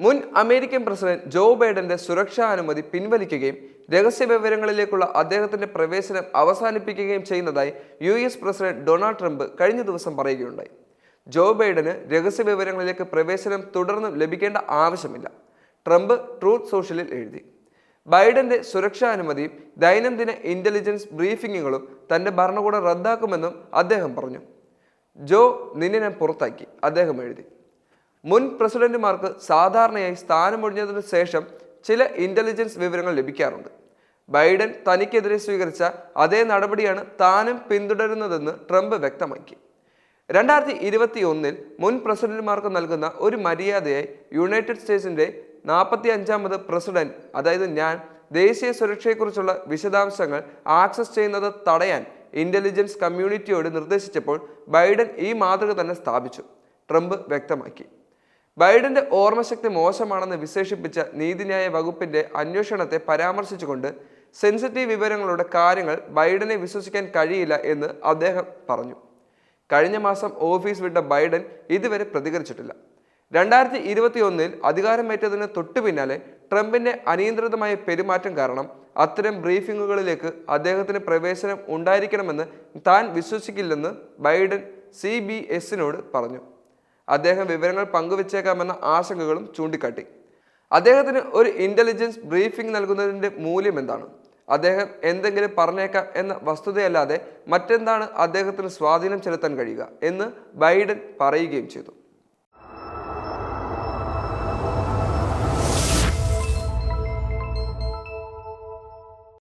മുൻ American president Joe ബൈഡന്റെ സുരക്ഷാ അനുമതി പിൻവലിക്കുകയും രഹസ്യ വിവരങ്ങളിലേക്കുള്ള അദ്ദേഹത്തിന്റെ പ്രവേശനം അവസാനിപ്പിക്കുകയും ചെയ്യുന്നതായി U S president Donald Trump കഴിഞ്ഞ ദിവസം പറയുകയുണ്ടായി. ജോ ബൈഡന് രഹസ്യ വിവരങ്ങളിലേക്ക് പ്രവേശനം തുടർന്നും ലഭിക്കേണ്ട ആവശ്യമില്ല ട്രംപ് ട്രൂത്ത് സോഷ്യലിൽ എഴുതി. ബൈഡന്റെ സുരക്ഷാ അനുമതിയും ദൈനംദിന ഇന്റലിജൻസ് ബ്രീഫിങ്ങുകളും തന്റെ ഭരണകൂടം റദ്ദാക്കുമെന്നും അദ്ദേഹം പറഞ്ഞു. ജോ നിന്നെ ഞാൻ പുറത്താക്കി അദ്ദേഹം എഴുതി. മുൻ പ്രസിഡന്റുമാർക്ക് സാധാരണയായി സ്ഥാനമൊഴിഞ്ഞതിനു ശേഷം ചില ഇന്റലിജൻസ് വിവരങ്ങൾ ലഭിക്കാറുണ്ട്. ബൈഡൻ തനിക്കെതിരെ സ്വീകരിച്ച അതേ നടപടിയാണ് താനും പിന്തുടരുന്നതെന്ന് ട്രംപ് വ്യക്തമാക്കി. രണ്ടായിരത്തി ഇരുപത്തി ഒന്നിൽ മുൻ പ്രസിഡന്റുമാർക്ക് നൽകുന്ന ഒരു മര്യാദയായി യുണൈറ്റഡ് സ്റ്റേറ്റ്സിന്റെ നാൽപ്പത്തി അഞ്ചാമത് പ്രസിഡന്റ് അതായത് ഞാൻ ദേശീയ സുരക്ഷയെക്കുറിച്ചുള്ള വിശദാംശങ്ങൾ ആക്സസ് ചെയ്യുന്നത് തടയാൻ ഇന്റലിജൻസ് കമ്മ്യൂണിറ്റിയോട് നിർദ്ദേശിച്ചപ്പോൾ ബൈഡൻ ഈ മാതൃക തന്നെ സ്ഥാപിച്ചു ട്രംപ് വ്യക്തമാക്കി. ബൈഡന്റെ ഓർമ്മശക്തി മോശമാണെന്ന് വിശേഷിപ്പിച്ച നീതിന്യായ വകുപ്പിന്റെ അന്വേഷണത്തെ പരാമർശിച്ചുകൊണ്ട് സെൻസിറ്റീവ് വിവരങ്ങളുടെ കാര്യങ്ങൾ ബൈഡനെ വിശ്വസിക്കാൻ കഴിയില്ല എന്ന് അദ്ദേഹം പറഞ്ഞു. കഴിഞ്ഞ മാസം ഓഫീസ് വിട്ട ബൈഡൻ ഇതുവരെ പ്രതികരിച്ചിട്ടില്ല. രണ്ടായിരത്തി ഇരുപത്തി ഒന്നിൽ അധികാരമേറ്റതിന് തൊട്ടു പിന്നാലെ ട്രംപിന്റെ അനിയന്ത്രിതമായ പെരുമാറ്റം കാരണം അത്തരം ബ്രീഫിങ്ങുകളിലേക്ക് അദ്ദേഹത്തിന് പ്രവേശനം ഉണ്ടായിരിക്കണമെന്ന് താൻ വിശ്വസിക്കില്ലെന്ന് ബൈഡൻ സി ബി എസിനോട് പറഞ്ഞു. അദ്ദേഹം വിവരങ്ങൾ പങ്കുവച്ചേക്കാമെന്ന ആശങ്കകളും ചൂണ്ടിക്കാട്ടി. അദ്ദേഹത്തിന് ഒരു ഇന്റലിജൻസ് ബ്രീഫിംഗ് നൽകുന്നതിന്റെ മൂല്യം എന്താണ്? അദ്ദേഹം എന്തെങ്കിലും പറഞ്ഞേക്കാം എന്ന വസ്തുതയല്ലാതെ മറ്റെന്താണ് അദ്ദേഹത്തിന് സ്വാധീനം ചെലുത്താൻ കഴിയുക എന്ന് ബൈഡൻ പറയുകയും ചെയ്തു.